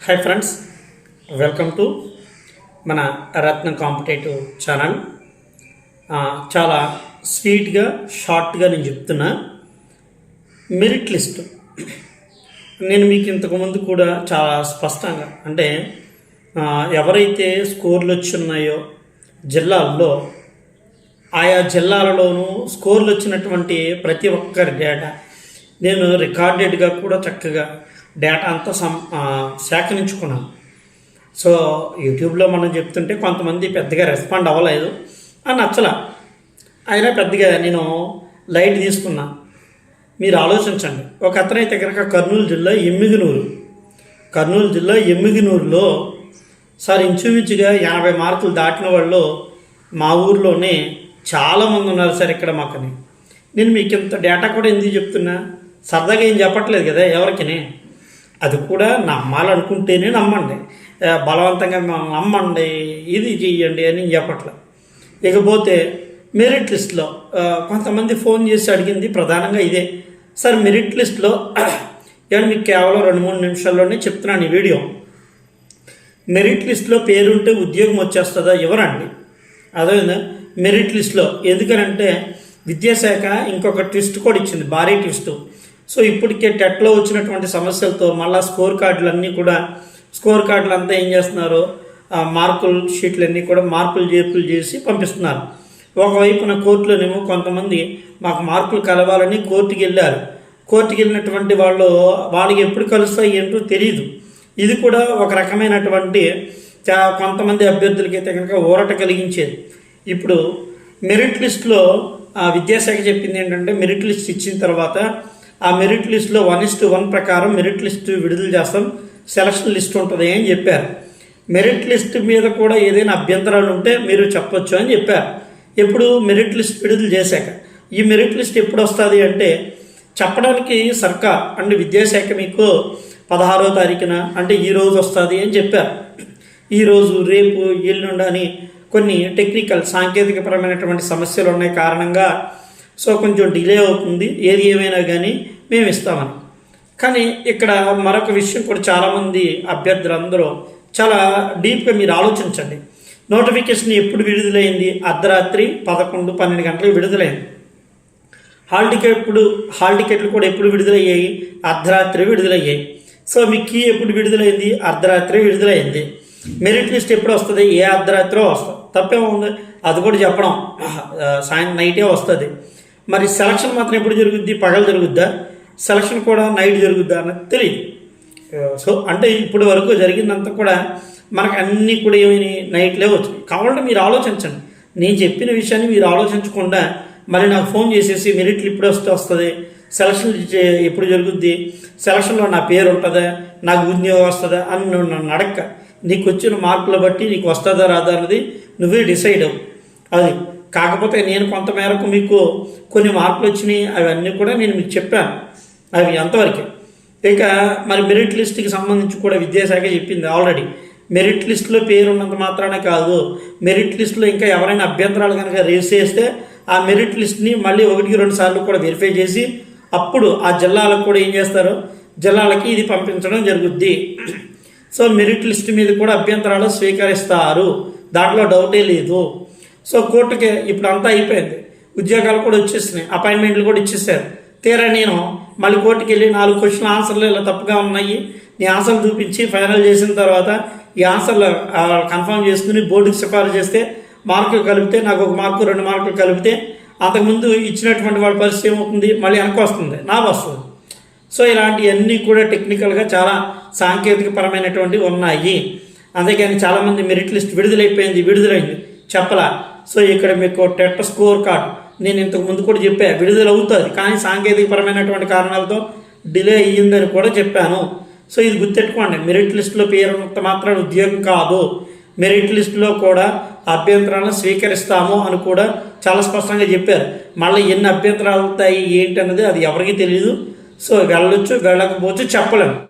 Hi friends welcome to మన రత్న competitive channel. చాలా స్వీట్గా షార్ట్గా నేను చెప్తున్నా. మెరిట్ లిస్ట్ నేను మీకు ఇంతకుముందు కూడా చాలా స్పష్టంగా అంటే ఎవరైతే స్కోర్లు వచ్చి ఉన్నాయో జిల్లాల్లో ఆయా జిల్లాలలోనూ స్కోర్లు వచ్చినటువంటి ప్రతి ఒక్కరి డేటా నేను రికార్డెడ్గా కూడా చక్కగా డేటా అంతా సం సేకరించుకున్నాను సో యూట్యూబ్లో మనం చెప్తుంటే కొంతమంది పెద్దగా రెస్పాండ్ అవ్వలేదు. అని నచ్చల. అయినా పెద్దగా నేను లైట్ తీసుకున్నా. మీరు ఆలోచించండి. ఒక అతనైతే కనుక కర్నూలు జిల్లా ఎమ్మిగినూరు. కర్నూలు జిల్లా ఎమ్మిగినూరులో సార్ ఇంచుమించుగా ఎనభై మార్కులు దాటిన వాళ్ళు మా ఊర్లోనే చాలామంది ఉన్నారు సార్ ఇక్కడ మాకని. నేను మీకు ఇంత డేటా కూడా ఎందుకు చెప్తున్నా? సరదాగా ఏం చెప్పట్లేదు కదా ఎవరికినే? అది కూడా నమ్మాలనుకుంటేనే నమ్మండి. బలవంతంగా మిమ్మల్ని నమ్మండి ఇది చెయ్యండి అని చెప్పట్లే. ఇకపోతే మెరిట్ లిస్ట్లో కొంతమంది ఫోన్ చేసి అడిగింది ప్రధానంగా ఇదే. సార్ మెరిట్ లిస్ట్లో నేను మీకు కేవలం రెండు మూడు నిమిషాల్లోనే చెప్తున్నాను ఈ వీడియో. మెరిట్ లిస్ట్లో పేరుంటే ఉద్యోగం వచ్చేస్తుందా ఎవరండి? అదే మెరిట్ లిస్ట్లో ఎందుకనంటే విద్యాశాఖ ఇంకొక ట్విస్ట్ కూడా ఇచ్చింది భారీ ట్విస్ట్. సో ఇప్పటికే టెట్లో వచ్చినటువంటి సమస్యలతో మళ్ళీ స్కోర్ కార్డులన్నీ కూడా స్కోర్ కార్డులు అంతా ఏం చేస్తున్నారు? ఆ మార్కుల షీట్లన్నీ కూడా మార్పులు చేర్పులు చేసి పంపిస్తున్నారు. ఒకవైపున కోర్టులోనేమో కొంతమంది మాకు మార్కులు కలవాలని కోర్టుకి వెళ్ళారు. కోర్టుకి వెళ్ళినటువంటి వాళ్ళు వాళ్ళకి ఎప్పుడు కలుస్తాయి ఏంటో తెలియదు ఇది కూడా ఒక రకమైనటువంటి కొంతమంది అభ్యర్థులకి అయితే కనుక ఊరట కలిగించేది. ఇప్పుడు మెరిట్ లిస్ట్లో విద్యాశాఖ చెప్పింది ఏంటంటే మెరిట్ లిస్ట్ ఇచ్చిన తర్వాత ఆ మెరిట్ లిస్ట్లో వన్ ఇస్ వన్ ప్రకారం మెరిట్ లిస్ట్ విడుదల చేస్తాం. సెలక్షన్ లిస్ట్ ఉంటుంది అని చెప్పారు. మెరిట్ లిస్ట్ మీద కూడా ఏదైనా అభ్యంతరాలు ఉంటే మీరు చెప్పొచ్చు అని చెప్పారు. ఎప్పుడు? మెరిట్ లిస్ట్ విడుదల చేశాక. ఈ మెరిట్ లిస్ట్ ఎప్పుడు వస్తుంది అంటే చెప్పడానికి సర్కార్ అండ్ విద్యాశాఖ మీకు పదహారో తారీఖున అంటే ఈ రోజు వస్తుంది అని చెప్పారు. ఈరోజు రేపు ఎల్లుండి అని కొన్ని టెక్నికల్ సాంకేతికపరమైనటువంటి సమస్యలు ఉన్నాయి కారణంగా సో కొంచెం డిలే అవుతుంది. ఏది ఏమైనా కానీ మేము ఇస్తామని. కానీ ఇక్కడ మరొక విషయం కూడా చాలామంది అభ్యర్థులందరూ చాలా డీప్గా మీరు ఆలోచించండి. నోటిఫికేషన్ ఎప్పుడు విడుదలైంది? అర్ధరాత్రి పదకొండు పన్నెండు గంటలకు విడుదలైంది. హాల్ టికెట్ ఇప్పుడు హాల్ టికెట్లు కూడా ఎప్పుడు విడుదలయ్యాయి? అర్ధరాత్రి విడుదలయ్యాయి. సో మీ కీ ఎప్పుడు విడుదలైంది? అర్ధరాత్రి విడుదలైంది. మెరిట్ లిస్ట్ ఎప్పుడు వస్తుంది? ఏ అర్ధరాత్రో వస్తుంది. తప్పేముంది? అది కూడా చెప్పడం. సాయం నైటే వస్తుంది. మరి సెలక్షన్ మాత్రం ఎప్పుడు జరుగుద్ది? పగలు జరుగుద్దా? సెలక్షన్ కూడా నైట్ జరుగుద్దా? అన్నది తెలియదు సో అంటే ఇప్పటి వరకు జరిగిందంతా కూడా మనకు అన్నీ కూడా ఏమైనా నైట్లే వచ్చాయి కావాలంటే మీరు ఆలోచించండి. నేను చెప్పిన విషయాన్ని మీరు ఆలోచించకుండా మరి నాకు ఫోన్ చేసేసి మెరిట్లు ఇప్పుడు వస్తే వస్తుంది. సెలక్షన్ ఎప్పుడు జరుగుద్ది? సెలక్షన్లో నా పేరు ఉంటుందా? నాకు ఉద్యోగం వస్తుందా? అని నువ్వు నన్ను అడక్క. నీకు వచ్చిన మార్కులు బట్టి నీకు వస్తుందా రాదా అన్నది నువ్వే డిసైడ్ అవ్వు. అది కాకపోతే నేను కొంత మేరకు మీకు కొన్ని మార్పులు వచ్చినాయి అవన్నీ కూడా నేను మీకు చెప్పాను. అవి ఎంతవరకే. ఇక మరి మెరిట్ లిస్ట్కి సంబంధించి కూడా విద్యాశాఖ చెప్పింది ఆల్రెడీ. మెరిట్ లిస్ట్లో పేరున్నంత మాత్రమే మాత్రానే కాదు. మెరిట్ లిస్ట్లో ఇంకా ఎవరైనా అభ్యంతరాలు కనుక రేస్ చేస్తే ఆ మెరిట్ లిస్ట్ని మళ్ళీ ఒకటికి రెండు సార్లు కూడా వెరిఫై చేసి అప్పుడు ఆ జిల్లాలకు కూడా ఏం చేస్తారు? జిల్లాలకి ఇది పంపించడం జరుగుద్ది. సో మెరిట్ లిస్ట్ మీద కూడా అభ్యంతరాలు స్వీకరిస్తారు. దాంట్లో డౌటే లేదు. సో కోర్టుకి ఇప్పుడు అంతా అయిపోయింది. ఉద్యోగాలు కూడా వచ్చేసినాయి. అపాయింట్మెంట్లు కూడా ఇచ్చేసారు తీరా నేను మళ్ళీ కోర్టుకి వెళ్ళి నాలుగు క్వశ్చన్ ఆన్సర్లు ఇలా తప్పుగా ఉన్నాయి. నీ ఆన్సర్లు చూపించి ఫైనల్ చేసిన తర్వాత ఈ ఆన్సర్లు కన్ఫర్మ్ చేసుకుని బోర్డుకి సిఫారసు చేస్తే మార్కులు కలిపితే నాకు ఒక మార్కు రెండు మార్కులు కలిపితే అంతకుముందు ఇచ్చినటువంటి వాళ్ళ పరిస్థితి ఏమవుతుంది? మళ్ళీ వెనక్కి వస్తుంది. నా వస్తుంది. సో ఇలాంటివన్నీ కూడా టెక్నికల్గా చాలా సాంకేతికపరమైనటువంటివి ఉన్నాయి. అందుకని చాలామంది మెరిట్ లిస్ట్ విడుదలైపోయింది విడుదలైంది. చెప్పలా. సో ఇక్కడ మీకు టెట్ స్కోర్ కార్డ్. నేను ఇంతకు ముందు కూడా చెప్పా విడుదల అవుతుంది కానీ సాంకేతికపరమైనటువంటి కారణాలతో డిలే అయ్యిందని కూడా చెప్పాను. సో ఇది గుర్తెట్టుకోండి మెరిట్ లిస్టులో పేరు మాత్రం ఉద్యోగం కాదు. మెరిట్ లిస్టులో కూడా అభ్యంతరాలను స్వీకరిస్తాము అని కూడా చాలా స్పష్టంగా చెప్పారు. మళ్ళీ ఎన్ని అభ్యంతరాలు అవుతాయి ఏంటి అన్నది అది ఎవరికీ తెలియదు సో వెళ్ళొచ్చు వెళ్ళకపోవచ్చు చెప్పలేము.